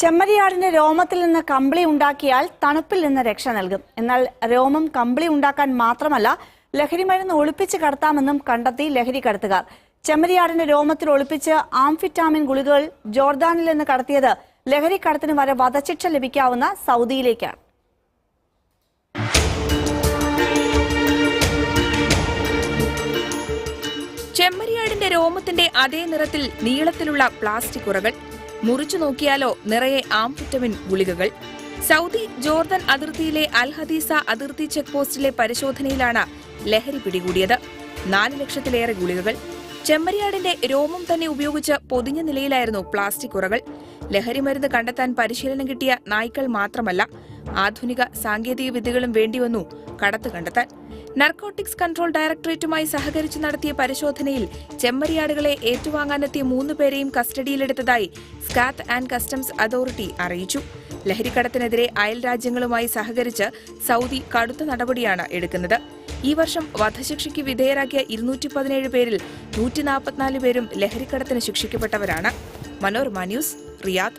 ചെമ്മരിയാടിന്റെ രോമത്തിൽ നിന്ന് കമ്പിളി ഉണ്ടാക്കിയാൽ തണുപ്പിൽ നിന്ന് രക്ഷ നൽകും. എന്നാൽ രോമം കമ്പിളി ഉണ്ടാക്കാൻ മാത്രമല്ല ലഹരി മരുന്ന് ഒളിപ്പിച്ച് കടത്താമെന്നും കണ്ടെത്തി ലഹരി കടത്തുകാർ. ചെമ്മരിയാടിന്റെ രോമത്തിൽ ഒളിപ്പിച്ച് ആംഫിറ്റാമിൻ ഗുളികകൾ ജോർദാനിൽ നിന്ന് കടത്തിയത് ലഹരി കടത്തിന് വരെ വധശിക്ഷ ലഭിക്കാവുന്ന സൗദിയിലേക്കാണ്. ചെമ്മരിയാടിന്റെ രോമത്തിന്റെ അതേ നിറത്തിൽ നീളത്തിലുള്ള പ്ലാസ്റ്റിക് ഉറകൾ മുറിച്ചു നോക്കിയാലോ നിറയെ ആംഫിറ്റമിൻ ഗുളികകൾ. സൗദി ജോർദൻ അതിർത്തിയിലെ അൽ ഹദീസ അതിർത്തി ചെക്ക് പോസ്റ്റിലെ പരിശോധനയിലാണ് ലഹരി പിടികൂടിയത്. നാല് ലക്ഷത്തിലേറെ ഗുളികകൾ. ചെമ്മരിയാടിന്റെ രോമം തന്നെ ഉപയോഗിച്ച് പൊതിഞ്ഞ നിലയിലായിരുന്നു പ്ലാസ്റ്റിക് ഉറകൾ. ലഹരി മരുന്ന് കണ്ടെത്താൻ പരിശീലനം കിട്ടിയ നായ്ക്കൾ മാത്രമല്ല ആധുനിക സാങ്കേതിക വിദ്യകളും വേണ്ടിവന്നു കടത്ത് കണ്ടെത്താൻ. നർക്കോട്ടിക്സ് കൺട്രോൾ ഡയറക്ടറേറ്റുമായി സഹകരിച്ച് നടത്തിയ പരിശോധനയിൽ ചെമ്മരിയാടുകളെ ഏറ്റുവാങ്ങാനെത്തിയ മൂന്ന് പേരെയും കസ്റ്റഡിയിലെടുത്തതായി സ്കാത്ത് ആൻഡ് കസ്റ്റംസ് അതോറിറ്റി അറിയിച്ചു. ലഹരിക്കടത്തിനെതിരെ അയൽ രാജ്യങ്ങളുമായി സഹകരിച്ച് സൗദി കടുത്ത നടപടിയാണ് എടുക്കുന്നത്. ഈ വർഷം വധശിക്ഷയ്ക്ക് വിധേയരാക്കിയ ഇരുന്നൂറ്റി പതിനേഴ് പേരിൽ നൂറ്റി നാൽപ്പത്തിനാല് പേരും ലഹരിക്കടത്തിന് ശിക്ഷിക്കപ്പെട്ടവരാണ്. മനോരമ ന്യൂസ്. റിയാദ്